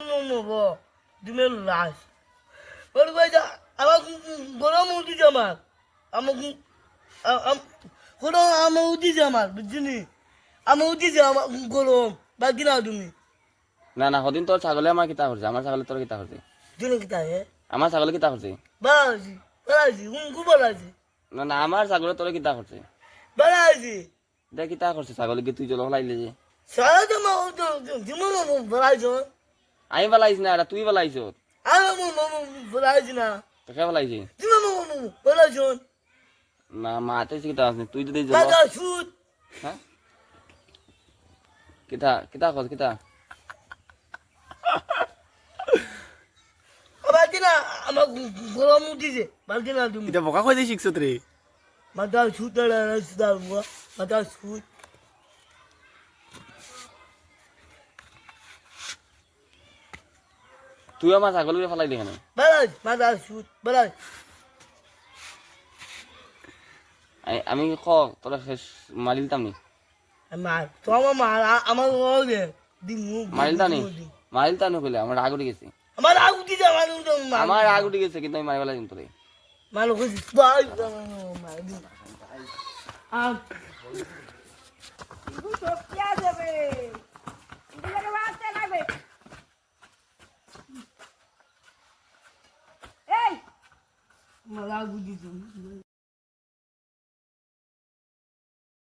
নেব ডিমের লাশ। ওর ভাই আমার গরম উঠিছে আমার আমার গরম আমার উঠিছে আমার বুঝছিনি আমার উঠিছে আমার গরম বাকি না তুমি। না না সদিন তোর ছাগলে আমার কিতা করছে আমার ছাগলে তোর কিতা করছে জুনে কিতা হে? আমার ছাগলে কিতা করছে ভালো আছি খুব না না আমার ছাগলে তোর কিতা করছে আছি দেখ কিতা করছে ছাগলে কি তুই জল লাইলে যে। সারা তোমার জীবন ভালো আছো আমি বেলাইছ না এটা তুই বেলাইছ তোকে বেলাইছি না। মাতে কিতা আছে? তুই যদি হ্যাঁ? কিতা কিতা করছে কিতা? বাকি না আমার গরম উঠিছে। বাকি না তুমি। এটা বোকা খুঁজে শিখছো রে মাথা সুদ সুদা মাথা সুদ। তুই আমার ফেলাই বালাজ মাথা সুদ বালাজ আমি- খ তোরা শেষ মারি দিতাম নি আমার তো আমার মা আমার দে দিমু মারি দিতাম নি মারি নি আমার রাগ উঠে গেছে আমার রাগ উঠে গেছে কিন্তু আমি মারি ফেলাই তোরে মালো কইছি বাই আম Uma